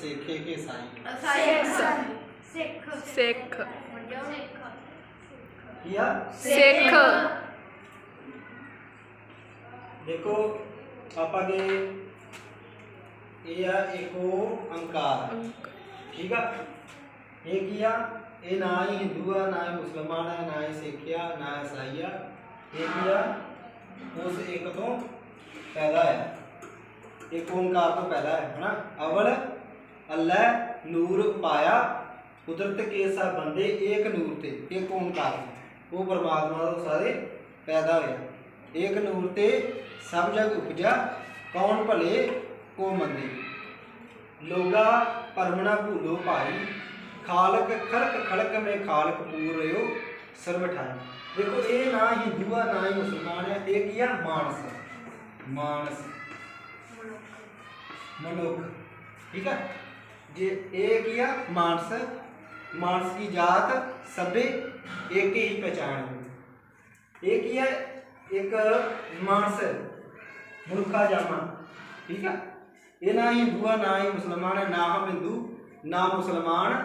ਸੇਖੇ ਕੇ ਸਾਈ ਸਿੱਖ ਸਿੱਖ ਮੁੰਡਿਓ किया ਸਿੱਖ देखो पापा के ये है एको अंकार ठीक है ये किया ये ना ही हिंदू है ना ही मुसलमान है ना ही सिख है ना ही ईसाई है ये किया उस एक तो पैदा है एक ओंकार तो पैदा है है ना अवल ਅੱਲਾਹ ਨੂਰ ਪਾਇਆ, ਕੁਦਰਤ ਕੇ ਸਭ ਬੰਦੇ ਏਕ ਨੂਰ ਤੇ ਇੱਕ ਓੰਕਾਰ ਤੇ। ਉਹ ਪਰਮਾਤਮਾ ਤੋਂ ਸਾਰੇ ਪੈਦਾ ਹੋਇਆ ਏਕ ਨੂਰ ਤੇ ਸਭ ਜਗ ਉਪਜਾ, ਕੌਣ ਭਲੇ ਕੋ ਮੰਦੇ ਲੋਗਾ ਪਰਮਣਾ ਭੂਲੋ ਭਾਈ, ਖਾਲਕ ਖਲਕ ਖਲਕ ਮੇ ਖਾਲਕ ਪੂਰ ਰਿਓ, ਸਰਬ ਦੇਖੋ, ਇਹ ਨਾ ਹਿੰਦੂ ਆ ਨਾ ਹੀ ਮੁਸਲਮਾਨ ਹੈ, ਇਹ ਕੀ ਆ? ਮਾਨਸ। ਮਾਨਸ। ਮਨੁੱਖ। ਠੀਕ ਹੈ ਜੇ ਇਹ ਕੀ ਆ? ਮਾਨਸ। ਮਾਨਸ ਕੀ ਜਾਤ ਸਭੇ ਇੱਕ ਹੀ ਪਛਾਣ ਇਹ ਕੀ ਹੈ ਇੱਕ ਮਾਨਸ, ਮਨੁੱਖਾ ਜਾਮਾ। ਠੀਕ ਹੈ ਇਹ ਨਾ ਹੀ ਹਿੰਦੂ ਆ ਨਾ ਹੀ ਮੁਸਲਮਾਨ ਹੈ ਨਾ ਹਮ ਹਿੰਦੂ, ਨਾ ਮੁਸਲਮਾਨ,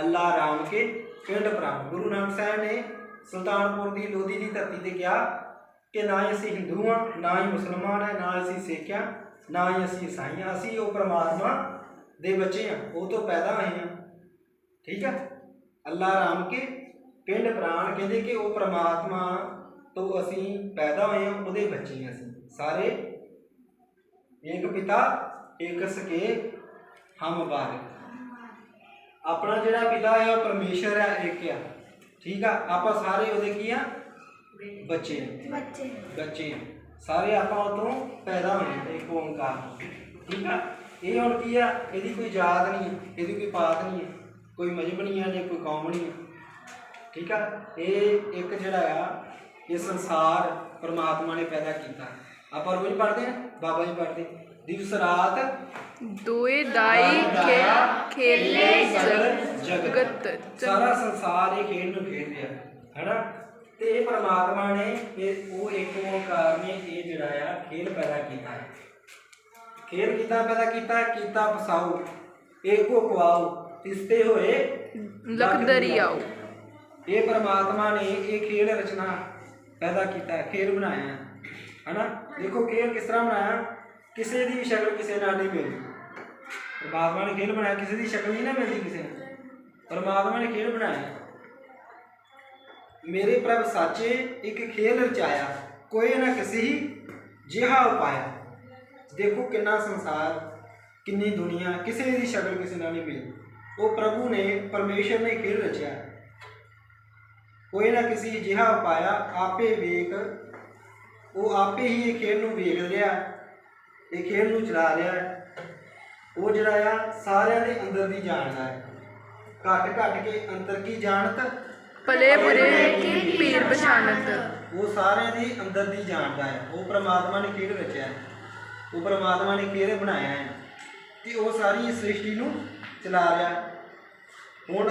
ਅੱਲਾ ਰਾਮ ਕੇ ਪਿੰਡ ਪ੍ਰਾਣ ਗੁਰੂ ਨਾਨਕ ਸਾਹਿਬ ਨੇ ਸੁਲਤਾਨਪੁਰ ਦੀ ਲੋਧੀ ਦੀ ਧਰਤੀ ਤੇ ਕਿਹਾ ਕਿ ਨਾ ਹੀ ਅਸੀਂ ਹਿੰਦੂ ਹਾਂ, ਨਾ ਹੀ ਮੁਸਲਮਾਨ ਹੈ, ਨਾ ਅਸੀਂ ਸਿੱਖ ਹਾਂ, ਨਾ ਹੀ ਅਸੀਂ ਈਸਾਈ ਹਾਂ। ਅਸੀਂ ਉਹ ਪ੍ਰਮਾਤਮਾ ਦੇ ਬੱਚੇ ਹਾਂ ਉਹ ਤੋਂ ਪੈਦਾ ਹੋਏ ਹਾਂ ਠੀਕ ਹੈ ਅੱਲਾ ਰਾਮ ਕੇ ਪਿੰਡ ਪ੍ਰਾਣ ਕਹਿੰਦੇ ਕਿ ਉਹ ਪ੍ਰਮਾਤਮਾ ਤੋਂ ਅਸੀਂ ਪੈਦਾ ਹੋਏ ਹਾਂ ਉਹਦੇ ਬੱਚੇ ਹਾਂ ਅਸੀਂ। ਸਾਰੇ ਇੱਕ ਪਿਤਾ ਇੱਕ ਸਕੇ ਹਮ ਬਾਰੇ ਆਪਣਾ ਜਿਹੜਾ ਪਿਤਾ ਹੈ ਉਹ ਪਰਮੇਸ਼ਰ ਹੈ ਇੱਕ ਆ। ਠੀਕ ਆ? ਆਪਾਂ ਸਾਰੇ ਉਹਦੇ ਕੀ ਆ? ਬੱਚੇ ਆ। ਬੱਚੇ। ਬੱਚੇ ਆ। ਸਾਰੇ ਆਪਾਂ ਉਹ ਤੋਂ ਪੈਦਾ ਹੋਏ ਇੱਕ ਓੰਕਾਰ। ਠੀਕ ਆ? ਇਹ ਹੁਣ ਕੀ ਆ? ਇਹਦੀ ਕੋਈ ਜਾਤ ਨਹੀਂ ਹੈ ਇਹਦੀ ਕੋਈ ਪਾਤ ਨਹੀਂ ਹੈ ਕੋਈ ਮਜਹਬ ਨਹੀਂ ਹੈ ਜਾਂ ਕੋਈ ਕੌਮ ਨਹੀਂ ਹੈ। ਠੀਕ ਆ? ਇਹ ਇੱਕ ਜਿਹੜਾ ਆ ਇਹ ਸੰਸਾਰ ਪਰਮਾਤਮਾ ਨੇ ਪੈਦਾ ਕੀਤਾ। ਆਪਾਂ ਰੋਜ਼ ਪੜ੍ਹਦੇ ਆ ਬਾਬਾ ਜੀ ਪੜ੍ਹਦੇ। ਦਿਵਸ ਰਾਤ ਦੋਏ ਦਾਈ ਖੇਲੇ ਜਗ- ਜਗਤ। ਸਾਰਾ ਸੰਸਾਰ ਇਹ ਖੇਡ ਨੂੰ ਖੇਡ ਰਿਹਾ ਹੈਨਾ? ਤੇ ਇਹ ਪਰਮਾਤਮਾ ਨੇ ਇਹ ਉਹ ਇੱਕ ਓੰਕਾਰ ਨੇ ਇਹ ਜਿਹੜਾ ਆ ਖੇਡ ਪੈਦਾ ਕੀਤਾ ਖੇਡ ਕਿੱਦਾਂ ਪੈਦਾ ਕੀਤਾ? ਕੀਤਾ ਫਸਾਓ। ਏਕੋ ਕਵਾਓ ਤਿਸਤੇ ਹੋਏ ਲਖਦਰੀ ਆਓ। ਇਹ ਪਰਮਾਤਮਾ ਨੇ ਇਹ ਖੇਡ ਰਚਨਾ ਪੈਦਾ ਕੀਤਾ ਖੇਡ ਬਣਾਇਆ। ਹਨਾ? ਦੇਖੋ ਖੇਡ ਕਿਸ ਤਰ੍ਹਾਂ ਬਣਾਇਆ? ਕਿਸੇ ਦੀ ਸ਼ਕਲ ਕਿਸੇ ਨਾਲ ਨਹੀਂ ਮਿਲਦੀ। ਪਰਮਾਤਮਾ ਨੇ ਖੇਡ ਬਣਾਇਆ ਕਿਸੇ ਦੀ ਸ਼ਕਲ ਨਹੀਂ ਨਾ ਮਿਲਦੀ ਕਿਸੇ ਨੂੰ ਪਰਮਾਤਮਾ ਨੇ ਖੇਡ ਬਣਾਇਆ। ਮੇਰੇ ਪ੍ਰਭ ਸਾਚੇ ਇੱਕ ਖੇਲ ਰਚਾਇਆ ਕੋਈ ਨਾ ਕਿਸੇ ਹੀ ਜਿਹਾ ਉਪਾਇਆ। ਦੇਖੋ ਕਿੰਨਾ ਸੰਸਾਰ ਕਿੰਨੀ ਦੁਨੀਆ ਕਿਸੇ ਦੀ ਸ਼ਕਲ ਕਿਸੇ ਨਾਲ ਨਹੀਂ ਮਿਲਦੀ। ਉਹ ਪ੍ਰਭੂ ਨੇ ਪਰਮੇਸ਼ਰ ਨੇ ਖੇਲ ਰਚਿਆ। ਕੋਈ ਨਾ ਕਿਸੇ ਜਿਹਾ ਉਪਾਇਆ ਆਪੇ ਵੇਖ ਉਹ ਆਪੇ ਹੀ ਇਹ ਖੇਡ ਨੂੰ ਵੇਖ ਰਿਹਾ ਇਹ ਖੇਡ ਨੂੰ ਚਲਾ ਰਿਹਾ। ਉਹ ਜਿਹੜਾ ਆ ਸਾਰਿਆਂ ਦੇ ਅੰਦਰ ਦੀ ਜਾਣਦਾ ਹੈ। ਘਟ ਘਟ ਕੇ ਅੰਤਰ ਕੀ ਜਾਣਤ? ਭਲੇ ਬੁਰੇ ਕੀ ਪੀਰ ਪਛਾਨਤ ਉਹ ਸਾਰਿਆਂ ਦੇ ਅੰਦਰ ਦੀ ਜਾਣਦਾ ਹੈ। ਉਹ ਪ੍ਰਮਾਤਮਾ ਨੇ ਖੇਡ ਰਚਿਆ। ਹੈ ਉਹ ਪਰਮਾਤਮਾ ਨੇ ਖੇਡ ਬਣਾਇਆ ਹੈ ਤੇ ਉਹ ਸਾਰੀ ਇਸ ਸ੍ਰਿਸ਼ਟੀ ਨੂੰ ਚਲਾ ਰਿਹਾ ਹੈ। ਹੁਣ